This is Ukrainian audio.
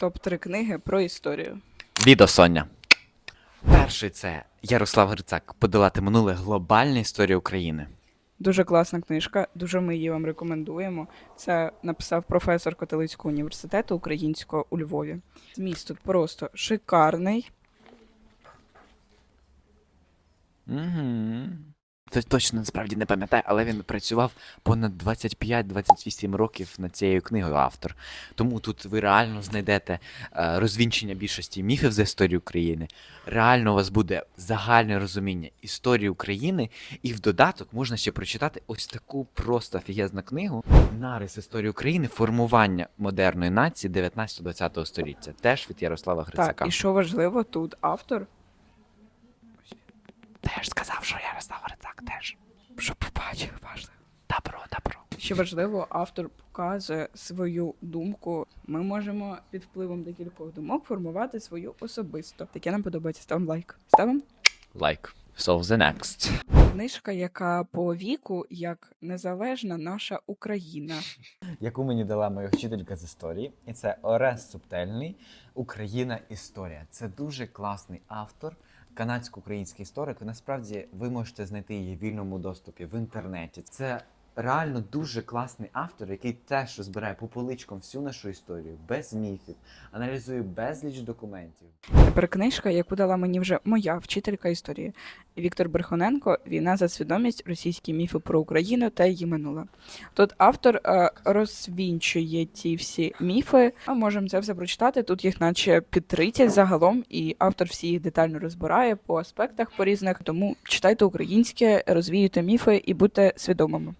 Топ-3 книги про історію. Відео Соня. Перший це Ярослав Грицак. Подолати минуле глобальна історія України. Дуже класна книжка, дуже ми її вам рекомендуємо. Це написав професор Католицького університету українського у Львові. Зміст тут просто шикарний. Угу. Точно насправді не пам'ятаю, але він працював понад 25-28 років над цією книгою автор. Тому тут ви реально знайдете е, розвінчення більшості міфів за історію України. Реально у вас буде загальне розуміння історії України, і в додаток можна ще прочитати ось таку просто офігезну книгу Нарис історії України, формування модерної нації 19-20 століття. Теж від Ярослава Грицака. Так, і що важливо, тут автор Теж сказав, що Ярослав Грицак теж. що побачив, важливо. Добро, добро. Що важливо, автор показує свою думку. Ми можемо під впливом декількох думок формувати свою особисто. Таке нам подобається. Ставимо лайк. Ставимо Like. So the next. книжка, яка по віку як незалежна наша Україна. Яку мені дала моя вчителька з історії, і це Орес Субтельний Україна Історія. Це дуже класний автор, канадсько-український історик. Насправді ви можете знайти її в вільному доступі в інтернеті. Це реально дуже класний автор, який теж розбирає по поличкам всю нашу історію, без міфів, аналізує безліч документів. Тепер книжка, яку дала мені вже моя вчителька історії. Віктор Берхоненко Війна за свідомість, російські міфи про Україну та її минуле. Тут автор е, розвінчує ті всі міфи. Ми можемо це все прочитати. Тут їх наче під 30 загалом, і автор всі їх детально розбирає по аспектах по різних. Тому читайте українське, розвіюйте міфи і будьте свідомими.